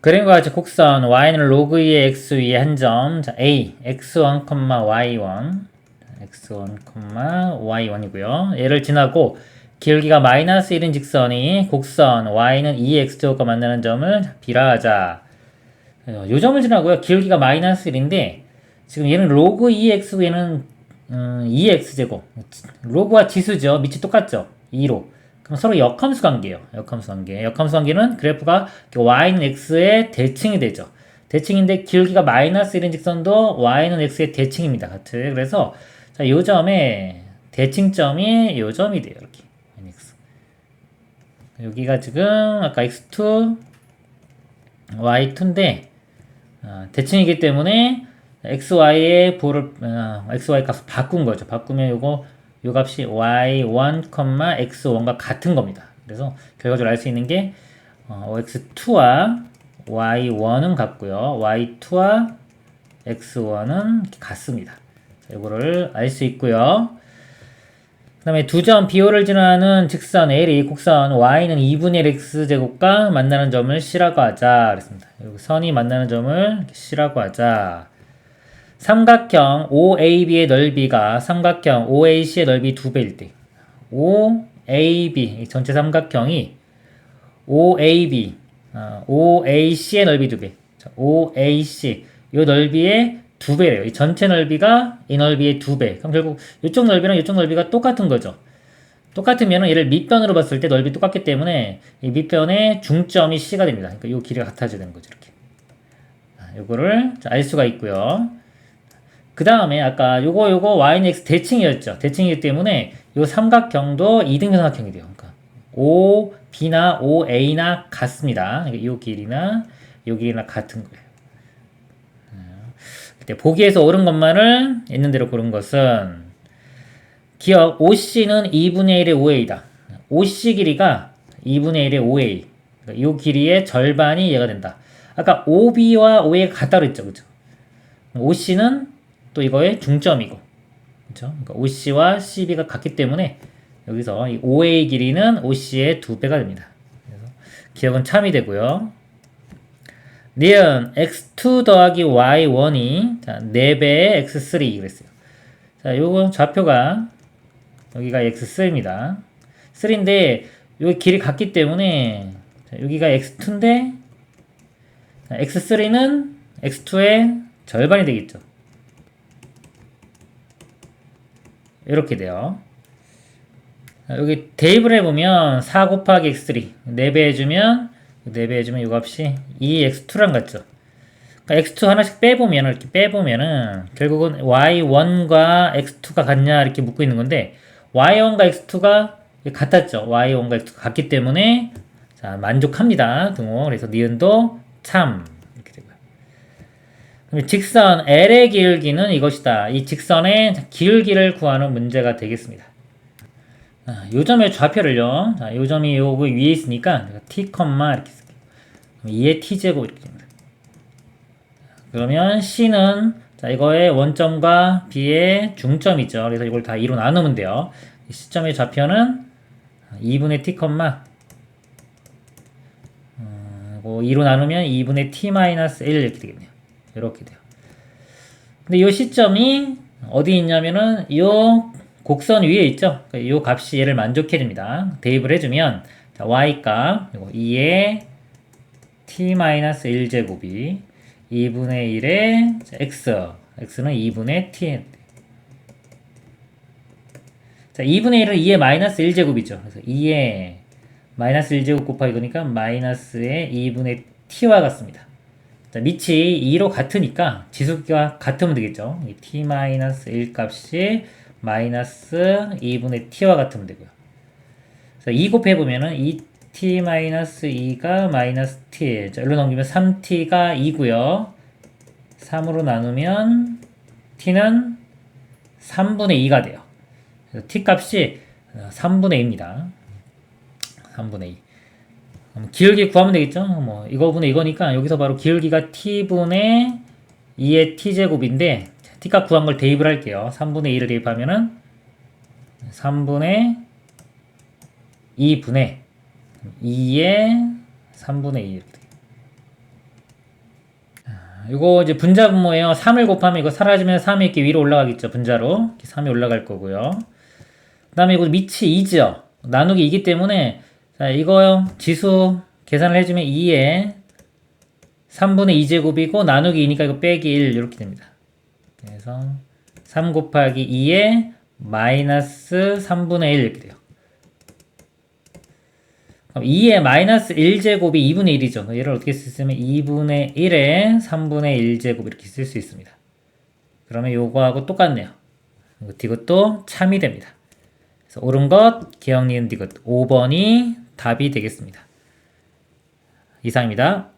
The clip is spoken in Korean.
그림과 같이 곡선 y는 로그 2의 x 위에 한 점, 자, a, x1, y1, x1, y1이고요. 얘를 지나고 길기가 마이너스 1인 직선이 곡선 y는 2x제곱과 만나는 점을 b라 하자. 요 점을 지나고요. 길기가 마이너스 1인데 지금 얘는 로그 2x 얘는 음, 2x제곱. 로그와 지수죠. 밑이 똑같죠. 2로. 그럼 서로 역함수 관계예요. 역함수 관계. 역함수 관계는 그래프가 y는 x의 대칭이 되죠. 대칭인데 길기가 마이너스 1인 직선도 y는 x의 대칭입니다. 같은. 그래서 자, 요 점에 대칭점이 요 점이 돼요. 이렇게. x. 여기가 지금 아까 x2, y2인데 어, 대칭이기 때문에 xy의 보를 어, xy 값을 바꾼 거죠. 바꾸면 요거 요 값이 y1, x1과 같은 겁니다. 그래서 결과적으로 알 수 있는 게 어, x2와 y1은 같고요. y2와 x1은 같습니다. 자, 이거를 알 수 있고요. 그 다음에 두점 비호를 지나는 직선 L이 곡선 Y는 2분의 X제곱과 만나는 점을 C라고 하자. 그랬습니다. 선이 만나는 점을 C라고 하자. 삼각형 OAB의 넓이가 삼각형 OAC의 넓이 2배일 때 OAB 전체 삼각형이 OAB 어, OAC의 넓이 2배 OAC 이 넓이의 2배래요. 이 전체 넓이가 이 넓이의 2배. 그럼 결국 이쪽 넓이랑 이쪽 넓이가 똑같은 거죠. 똑같으면 얘를 밑변으로 봤을 때 넓이 똑같기 때문에 이 밑변의 중점이 C가 됩니다. 그러니까 이 길이가 같아져야 되는 거죠. 이렇게. 이거를 알 수가 있고요. 그 다음에 아까 요거 요거 y는 x 대칭이었죠. 대칭이기 때문에 요 삼각형도 이등변 삼각형이 돼요. 그러니까 O, B나 O, A나 같습니다. 그러니까 요 길이나 요 길이나 같은 거예요. 그때 보기에서 옳은 것만을 있는 대로 고른 것은 기억 OC는 2분의 1의 5A다. OC 길이가 2분의 1의 5A. 그러니까 이 길이의 절반이 얘가 된다. 아까 OB와 OA가 같다 그랬죠. 그죠? OC는 또 이거의 중점이고. 그죠? 그러니까 OC와 CB가 같기 때문에 여기서 이 OA 길이는 OC의 두 배가 됩니다. 그래서 기억은 참이 되고요. 니은 x2 더하기 y1이 자, 4배의 x3 그랬어요. 자, 요거 좌표가 여기가 x3입니다. 3인데 여기 길이 같기 때문에 자, 여기가 x2인데 자, x3는 x2의 절반이 되겠죠. 이렇게 돼요. 여기 대입을 해보면 4 곱하기 x3 4배 해주면 4배 해주면 이 값이 2x2랑 같죠. 그러니까 x2 하나씩 빼보면 이렇게 빼보면은 결국은 y1과 x2가 같냐 이렇게 묻고 있는 건데 y1과 x2가 같았죠. y1과 x2가 같기 때문에 자 만족합니다. 등호 그래서 니은도 참. 직선 L의 기울기는 이것이다. 이 직선의 기울기를 구하는 문제가 되겠습니다. 아, 요 점의 좌표를요. 자, 요 점이 요거 위에 있으니까 t, 이렇게 쓸게요. 2의 t제곱 이렇게 됩니다. 그러면 c는 자, 이거의 원점과 b의 중점이죠. 그래서 이걸 다 2로 나누면 돼요. 이 시점의 좌표는 2분의 t, 어, 2로 나누면 2분의 t-1 이렇게 되겠네요. 이렇게 돼요. 근데 이 시점이 어디 있냐면은 요 곡선 위에 있죠? 이 값이 얘를 만족해 줍니다. 대입을 해주면 자, y값 2의 t-1제곱이 2분의 1의 x x는 2분의 t 자, 2분의 1은 2의 마이너스 1제곱이죠. 그래서 2의 마이너스 1제곱 곱하기 그러니까 마이너스의 2분의 t와 같습니다. 자, 밑이 2로 같으니까 지수가 같으면 되겠죠. t-1 값이 마이너스 2분의 t와 같으면 되고요. 그래서 2 곱해보면은 2t 마이너스 2가 마이너스 t. 자, 일로 넘기면 3t가 2고요. 3으로 나누면 t는 3분의 2가 돼요. t 값이 3분의 2입니다. 3분의 2. 기울기 구하면 되겠죠? 뭐, 이거분의 이거니까 여기서 바로 기울기가 t분의 2의 t제곱인데 t값 구한 걸 대입을 할게요. 3분의 2를 대입하면은 3분의 2분의 2의 3분의 2 이렇게 이거 이제 분자 분모예요. 3을 곱하면 이거 사라지면 3이 이렇게 위로 올라가겠죠. 분자로. 이렇게 3이 올라갈 거고요. 그 다음에 이거 밑이 2죠. 나누기 2기 때문에 자 이거요. 지수 계산을 해주면 2에 3분의 2제곱이고 나누기 2니까 이거 빼기 1 이렇게 됩니다. 그래서 3 곱하기 2에 마이너스 3분의 1 이렇게 돼요. 그럼 2의 마이너스 1제곱이 2분의 1이죠. 얘를 어떻게 있으면 2분의 1에 3분의 1제곱 이렇게 쓸 수 있습니다. 그러면 요거하고 똑같네요. 이것도 참이 됩니다. 그래서 옳은 것, 기억 니은 디귿 5번이 답이 되겠습니다. 이상입니다.